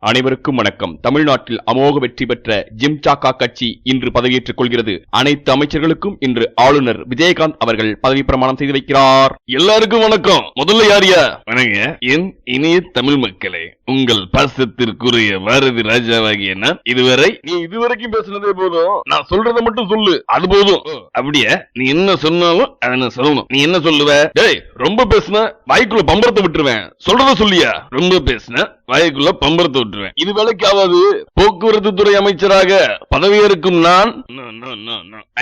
அனைவருக்கும் வணக்கம். தமிழ்நாட்டில் அமோக வெற்றி பெற்ற ஜிம் சாக்கா கட்சி இன்று பதவியேற்றுக் கொள்கிறது. அனைத்து அமைச்சர்களுக்கும் இன்று ஆளுநர் விஜயகாந்த் அவர்கள் பதவி பிரமாணம் செய்து வைக்கிறார். எல்லாருக்கும் வணக்கம். முதல்ல யாரியா வணங்க. என் இனிய தமிழ் மக்களே உங்கள் பாசத்திற்குரிய பாரதி ராஜாவாகிய நான் இதுவரை நீ இதுவரைக்கும் பேசுனதே போதும். நான் சொல்றதை மட்டும் சொல்லு. அது போதும். அப்படியே? நீ என்ன சொன்னாலும் அதை நான் சொல்லணும். நீ என்ன சொல்லுவ? டேய் ரொம்ப பேசுன வாய்க்குள்ள பம்பரத்தை விட்டுருவேன். சொல்றத சொல்லியா? ரொம்ப பேசுன வாய்க்குள்ள பம்பரத்தை விட்டுருவேன். இது வேலைக்கு ஆகாது போக்குவரத்து துறை அமைச்சராக பதவியேற்கும் நான்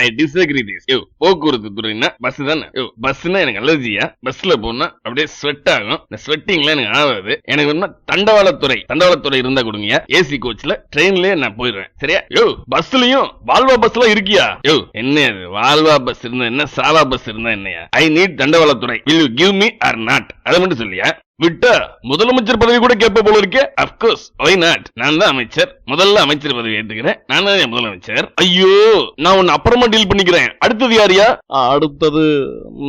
ஐ டிஸ்அக்ரி திஸ் யோ போக்குவரத்து துறைனா பஸ் தானே. யோ பஸ்னா எனக்கு அலர்ஜியா பஸ்ல போனா அப்படியே ஸ்வெட் ஆகும். இந்த ஸ்வெட்டிங்ல எனக்கு ஆகாது. எனக்கு ஒண்ணு தண்டவாளத்துறை தண்டவாளத்துறை இருந்தா கொடுங்க. ஏசி கோச்ல ட்ரெயின்லயே நான் போயிடுவேன். சரியா? யோ பஸ்லயும் வால்வா பஸ் எல்லாம் இருக்கியா? யோ என்ன அது வால்வா பஸ் இருந்தா என்ன? சாவா பஸ் இருந்தா என்னையா? I need தண்டவாளத்துறை. Will you give me or not அதை மட்டும் சொல்லியா? விட்டா முதலமைச்சர் பதவி கூட கேட்ப போல இருக்கே. அப்கோர்ஸ் ஒய் நாட் நான் தான் அமைச்சர். முதல்ல அமைச்சர் பதவி ஏற்றுக்கிறேன். நான் தான் முதலமைச்சர். ஐயோ நான் உன்னை அப்புறமா டீல் பண்ணிக்கிறேன். அடுத்தது யாரியா அடுத்தது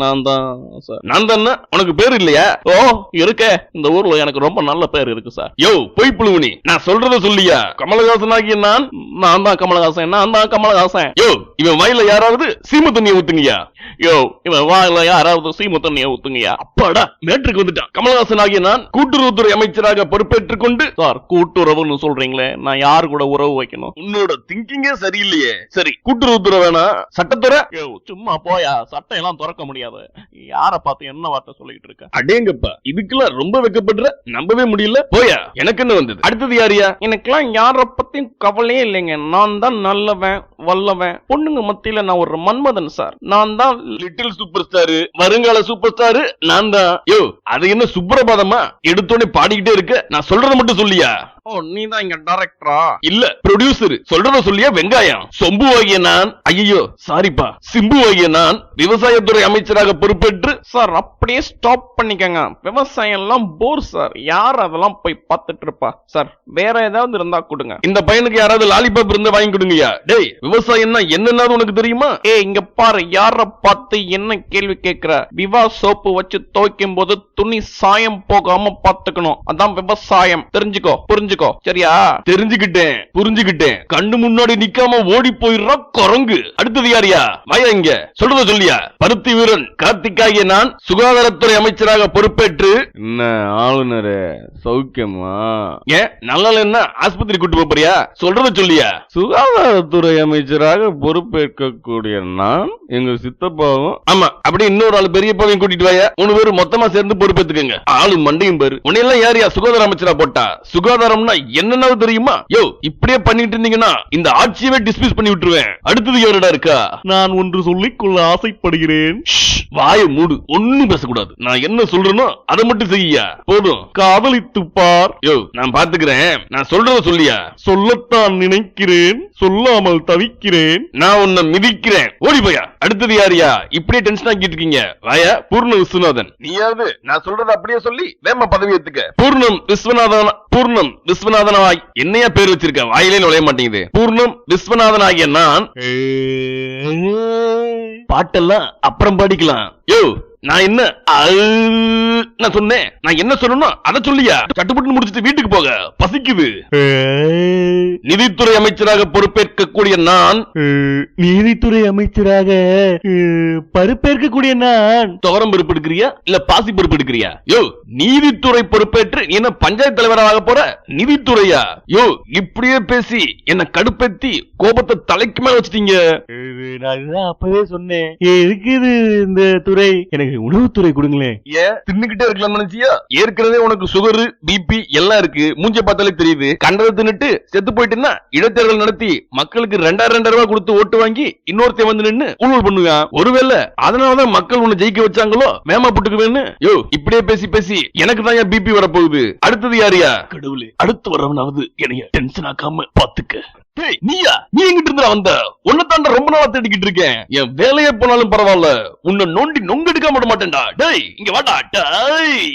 நான் தான் சார் நான் தானே? உனக்கு பேர் இல்லையா? ஓ இருக்கே. இந்த ஊர்ல எனக்கு ரொம்ப நல்ல பேர் இருக்கு சார் யோ பொய் புழுவுனி. நான் சொல்றத சொல்லியா? கமலஹாசன் ஆகிய நான் நான் தான் கமலஹாசன். நான் தான் கமலஹாசன். யோ இவன் வாயில யாராவது சீம தண்ணியை ஊத்துங்கயா யோ இவன் வாயில யாராவது சீமு தண்ணிய ஊத்துங்கயா அப்பாடா மேட்ருக்கு வந்துட்டான் கமலஹாசன் ஆகிய நான் கூட்டுறவுத்துறை அமைச்சராக பொறுப்பேற்றுக் கொண்டு சார் கூட்டுறவுன்னு சொல்றீங்களே நான் யாரு கூட உறவு வைக்கணும்? உன்னோட திங்கிங்கே சரியில்லையே. சரி. கூட்டுறவுத்துறை வேணா சட்டத்துறை? சும்மா போயா சட்டை எல்லாம் திறக்க முடியாது. யார பார்த்து என்ன வார்த்தை சொல்லிட்டு இருக்க? அடேங்கப்பா இதுக்கெல்லாம் ரொம்ப வெக்கப்படுற நம்பவே முடியல. போயா எனக்கு என்ன வந்தது? அடுத்தது யாரியா எனக்கெல்லாம் யார பத்தியும் கவலையே இல்லைங்க. நான் தான் நல்லவன். வல்லவன். பொண்ணுங்க மத்தியில நான் ஒரு மன்மதன் சார். நான் தான் லிட்டில் சூப்பர் ஸ்டாரு வருங்கால சூப்பர் ஸ்டாரு நான் தான். யோ அது என்ன சுப்பிரபாதமா? எடுத்தோடனே பாடிக்கிட்டே இருக்க. நான் சொல்றத மட்டும் சொல்லியா? ஓ நீ தான் இங்க டைரக்டரா இல்ல ப்ரொடியூசர் சொல்றத சொல்லியா வெங்காயம். சொம்பு ஆகிய நான் ஐயோ சாரிப்பா சிம்பு ஆகிய நான் விவசாயத்துறை அமைச்சராக பொறுப்பேற்று சார் அப்படியே ஸ்டாப் பண்ணிக்கங்க. விவசாயம் எல்லாம் போர் சார். யார் அதெல்லாம் போய் பார்த்துட்டு இருப்பா? சார் வேற ஏதாவது இருந்தா கொடுங்க. இந்த பையனுக்கு யாராவது லாலிபாப் இருந்தா வாங்கி கொடுங்கயா டேய் விவசாயம்னா என்னன்னு உனக்கு தெரியுமா? ஏ இங்க பாரு யார பார்த்து என்ன கேள்வி கேக்குற விவா சோப்பு வச்சு துவைக்கும் போது துணி சாயம் போகாம பாத்துக்கணும் அதான் விவசாயம். தெரிஞ்சுக்கோ புரிஞ்சுக்கோ. சரியா? தெரிஞ்சுக்கிட்டேன் புரிஞ்சுக்கிட்டேன். கண்ணு முன்னாடி நிக்காம ஓடி போயிடுறா குரங்கு. அடுத்தது யாரியா? வாயா இங்க. சொல்றத சொல்லியா? பருத்தி வீரன் கார்த்திகாகிய நான் சுகாதாரத்துறை அமைச்சராக பொறுப்பேற்று. என்ன ஆளுநரு சௌக்கியமா? ஏன்? நல்லா என்ன? ஆஸ்பத்திரி கூட்டு போறியா? சொல்றத சொல்லியா? சுகாதாரத்துறை அமைச்சராக பொறுப்பேற்கக்கூடிய நான் எங்க சித்தப்பாவும் ஆமா அப்படி இன்னொரு ஆளு பெரியப்பாவையும் கூட்டிட்டு வாயா? மூணு பேரும் மொத்தமா சேர்ந்து பொறுப்பேத்துக்கங்க. ஆளு மண்டையும் பேரு. உன்னையெல்லாம் யாரியா சுகாதார அமைச்சரா போட்டா? சுகாதாரம்னா என்னன்னு தெரியுமா? யோ இப்படியே பண்ணிட்டு இருந்தீங்கன்னா இந்த ஆட்சியவே டிஸ்மிஸ் பண்ணி விட்டுருவேன். அடுத்தது யாருடா இருக்கா? நான் ஒன்று சொல்லிக்கொள்ள ஆசைப்படுகிறேன். ஷ், வாயை மூடு. ஒண்ணும் பேசக்கூடாது. நான் என்ன சொல்றேனோ அதை மட்டும் செய்யா. போதும். காதலித்து பார். யோ நான் பாத்துக்கிறேன். நான் சொல்றத சொல்லியா? சொல்லத்தான் நினைக்கிறேன். சொல்லாமல் தவிக்கிறேன். நான் உன்னை மிதிக்கிறேன். ஓடி போயா அடுத்தது யாரியா இப்படியே டென்ஷன் ஆக்கிட்டு இருக்கீங்க. வாயா பூர்ண விஸ்வநாதன். நீயாவது நான் சொல்றத அப்படியே சொல்லி வேம பதவி ஏத்துக்க. பூர்ணம் விஸ்வநாதன் பூர்ணம் விஸ்வநாதனாய் என்னையா பேர் வச்சிருக்க? வாயிலே நுழைய மாட்டேங்குது. பூர்ணம் விஸ்வநாதனாகிய நான். பாட்டெல்லாம் அப்புறம் படிக்கலாம். யோ நான் என்ன அல் நான் சொன்னேன். நான் என்ன சொல்லணும் அதை சொல்லியா? சட்டுப்பட்டு முடிச்சிட்டு வீட்டுக்கு போக. பசிக்குது. நிதித்துறை அமைச்சராக பொறுப்பேற்கக்கூடிய நான் நீதித்துறை அமைச்சராக பருப்பேற்கக்கூடிய நான். துவரம் பொறுப்பு எடுக்கிறியா? இல்ல பாசி பொறுப்பு எடுக்கிறியா? யோ நீதித்துறை பொறுப்பேற்று என்ன பஞ்சாயத்து தலைவராக போற? நிதித்துறையா? யோ இப்படியே பேசி என்ன கடுப்பேத்தி கோபத்தை தலைக்கு மேல வச்சிட்டீங்க. நான் அப்பவே சொன்னேன். இருக்குது இந்த துறை? எனக்கு உணவுத்துறை கொடுங்களேன். ஏன் தின்னுகிட்டே இருக்கலாம் நினைச்சியா? ஏற்கனவே உனக்கு சுகர் பிபி எல்லாம் இருக்கு. மூஞ்ச பார்த்தாலே தெரியுது. கண்டதை தின்னுட்டு செத்து போயிட்டுன்னா இடைத்தேர்தல் நடத்தி மக்களுக்கு ரெண்டாயிரம் ரெண்டாயிரம் ரூபாய் கொடுத்து ஓட்டு வாங்கி இன்னொருத்தன் வந்து நின்னு ஊழல் பண்ணுவான். ஒருவேளை அதனாலதான் மக்கள் உன்னை ஜெயிக்க வச்சாங்களோ? மேமா புட்டுக்குவேன்னு? யோ இப்படியே பேசி பேசி எனக்கு தான் பிபி வரப்போகுது? அடுத்தது யாரியா கடவுளே அடுத்து வரவனாவது என்னைய டென்ஷன் ஆக்காம பாத்துக்க. டேய், நீயா நீ எங்கிட்டு இருந்தா வந்த? உன்னை தாண்ட ரொம்ப நாளா தேடிக்கிட்டு இருக்கேன். என் வேலையே போனாலும் பரவாயில்ல. உன்னை நோண்டி நொங்கெடுக்க மாட்டேன்டா. டேய் இங்க வாடா. டேய்.